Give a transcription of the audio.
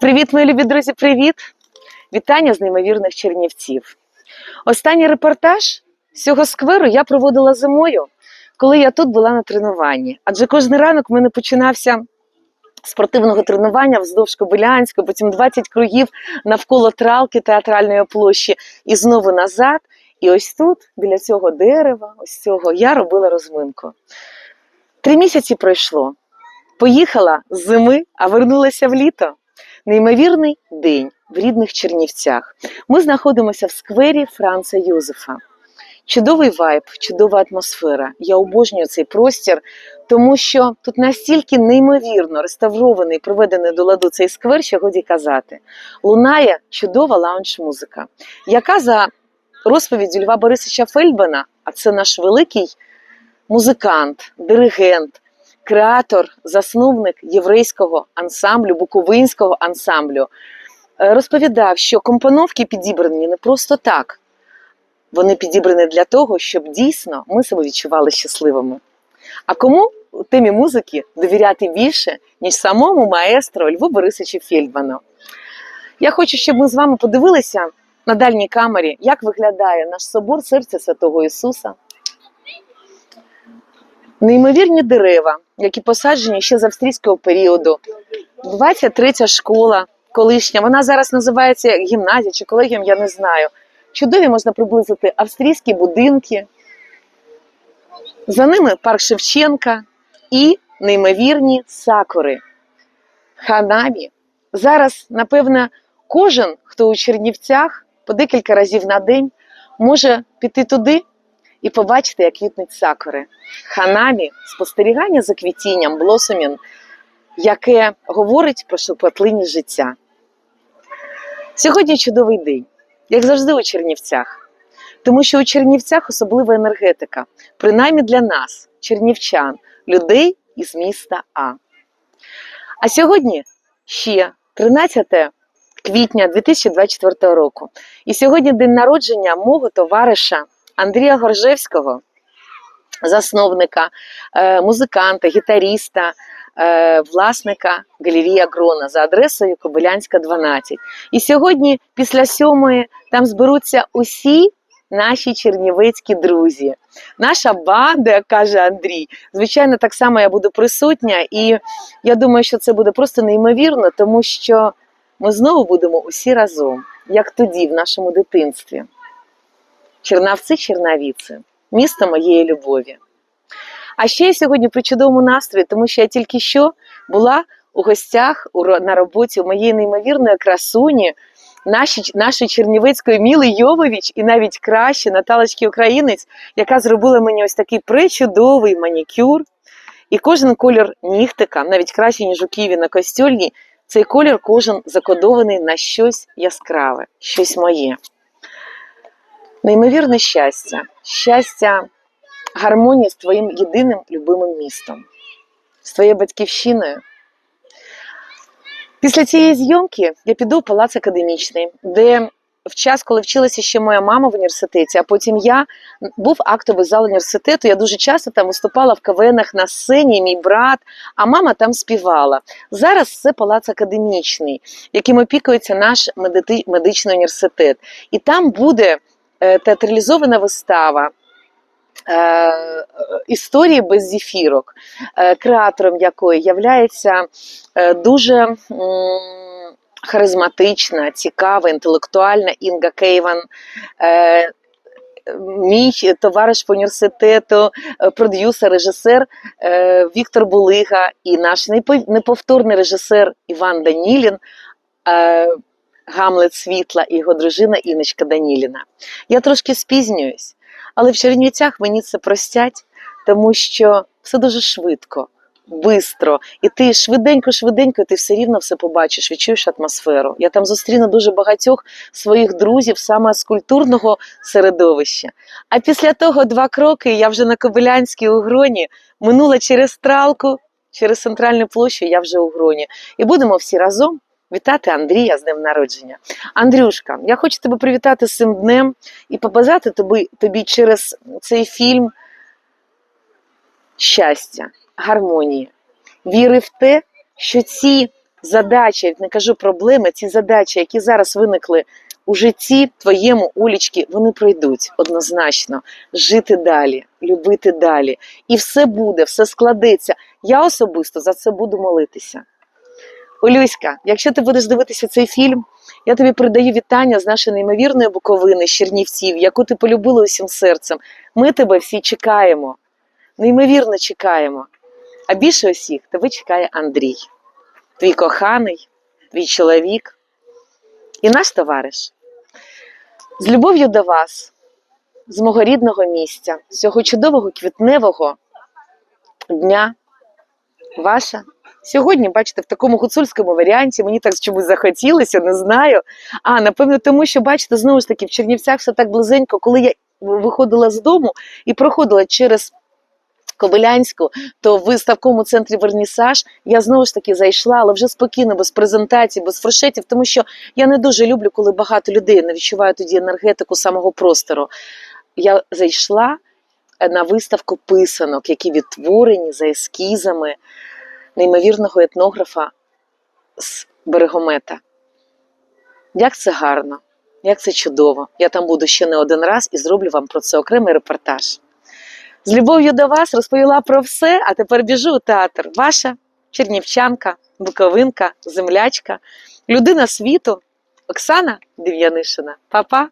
Привіт, мої любі друзі, привіт! Вітання з неймовірних Чернівців. Останній репортаж цього скверу я проводила зимою, коли я тут була на тренуванні. Адже кожен ранок в мене починався спортивного тренування вздовж Кобилянської, потім 20 кругів навколо тралки театральної площі і знову назад. І ось тут, біля цього дерева, ось цього, я робила розминку. Три місяці пройшло. Поїхала з зими, а вернулася в літо. Неймовірний день в рідних Чернівцях. Ми знаходимося в сквері Франца Юзефа. Чудовий вайб, чудова атмосфера. Я обожнюю цей простір, тому що тут настільки неймовірно реставрований, приведений до ладу цей сквер, що годі казати. Лунає чудова лаунж-музика, яка за розповіддю Льва Борисовича Фельдмана, а це наш великий музикант, диригент, креатор, засновник єврейського ансамблю, буковинського ансамблю, е, розповідав, що компоновки підібрані не просто так. Вони підібрані для того, щоб дійсно ми себе відчували щасливими. А кому у темі музики довіряти більше, ніж самому маестро Льву Борисовичу Фельдману? Я хочу, щоб ми з вами подивилися на дальній камері, як виглядає наш собор серця Святого Ісуса. Неймовірні дерева, які посаджені ще з австрійського періоду. 23 школа колишня. Вона зараз називається гімназія чи колегіум, я не знаю. Чудові можна приблизити австрійські будинки. За ними парк Шевченка і неймовірні сакури. Ханамі. Зараз, напевно, кожен, хто у Чернівцях по декілька разів на день, може піти туди і побачити, як квітнуть сакури. Ханамі спостерігання за квітінням, блосомін, яке говорить про шепотлиність життя. Сьогодні чудовий день, як завжди у Чернівцях. Тому що у Чернівцях особлива енергетика, принаймні для нас, чернівчан, людей із міста А. А сьогодні ще 13 квітня 2024 року. І сьогодні день народження мого товариша Андрія Горжевського, засновника, е, музиканта, гітаріста, е, власника галерії Агрона за адресою Кобилянська, 12. І сьогодні, після сьомої, там зберуться усі наші чернівецькі друзі. Наша банда, каже Андрій. Звичайно, так само я буду присутня, і я думаю, що це буде просто неймовірно, тому що ми знову будемо усі разом, як тоді, в нашому дитинстві. Чернавці, Чернавіці, місто моєї любові. А ще я сьогодні при чудовому настрої, тому що я тільки що була у гостях на роботі у моєї неймовірної красуні, нашої Чернівецької Міли Йовович і навіть краще Наталочки Українець, яка зробила мені ось такий пречудовий манікюр. І кожен колір нігтика, навіть краще, ніж у Києві на костюльні, цей колір кожен закодований на щось яскраве, щось моє. Неймовірне щастя, щастя гармонії з твоїм єдиним любимим містом, з твоєю батьківщиною. Після цієї зйомки я піду в палац академічний, де в час, коли вчилася ще моя мама в університеті, а потім я був актовий зал університету. Я дуже часто там виступала в КВНах на сцені, мій брат, а мама там співала. Зараз це палац академічний, яким опікується наш медичний університет. І там буде театралізована вистава. е, Історії без зефірок, е, креатором якої являється е, дуже харизматична, цікава, інтелектуальна Інга Кейван. Е, Мій товариш по університету, е, продюсер, режисер е, Віктор Булига і наш неповторний режисер Іван Данілін, е, Гамлет Світла і його дружина Іночка Даніліна. Я трошки спізнююсь, але в Чернівцях мені це простять, тому що все дуже швидко, бистро. І ти швиденько-швиденько, ти все рівно все побачиш, відчуєш атмосферу. Я там зустріну дуже багатьох своїх друзів саме з культурного середовища. А після того два кроки я вже на Кобилянській у Гроні минула через тралку, через центральну площу, я вже у Гроні. І будемо всі разом вітати Андрія з днем народження. Андрюшка, я хочу тебе привітати з цим днем і побажати тобі, тобі через цей фільм щастя, гармонії, віри в те, що ці задачі, не кажу проблеми, ці задачі, які зараз виникли у житті твоєму, Олічки, вони пройдуть однозначно. Жити далі, любити далі. І все буде, все складеться. Я особисто за це буду молитися. Олюська, якщо ти будеш дивитися цей фільм, я тобі передаю вітання з нашої неймовірної Буковини, Чернівців, яку ти полюбила усім серцем. Ми тебе всі чекаємо, неймовірно чекаємо. А більше усіх тебе чекає Андрій, твій коханий, твій чоловік і наш товариш. З любов'ю до вас, з мого рідного місця, з цього чудового квітневого дня, ваша. Сьогодні, бачите, в такому гуцульському варіанті мені так чомусь захотілося, не знаю. А, напевно, тому що, бачите, знову ж таки, в Чернівцях все так близенько, коли я виходила з дому і проходила через Кобилянську, то в виставковому центрі Вернісаж я знову ж таки зайшла, але вже спокійно, без презентацій, без фуршетів, тому що я не дуже люблю, коли багато людей не відчувають тоді енергетику самого простору. Я зайшла е, на виставку писанок, які відтворені за ескізами неймовірного етнографа з берегомета. Як це гарно, як це чудово. Я там буду ще не один раз і зроблю вам про це окремий репортаж. З любов'ю до вас розповіла про все, а тепер біжу у театр. Ваша чернівчанка, буковинка, землячка, людина світу Оксана Дев'янишина. Па-па!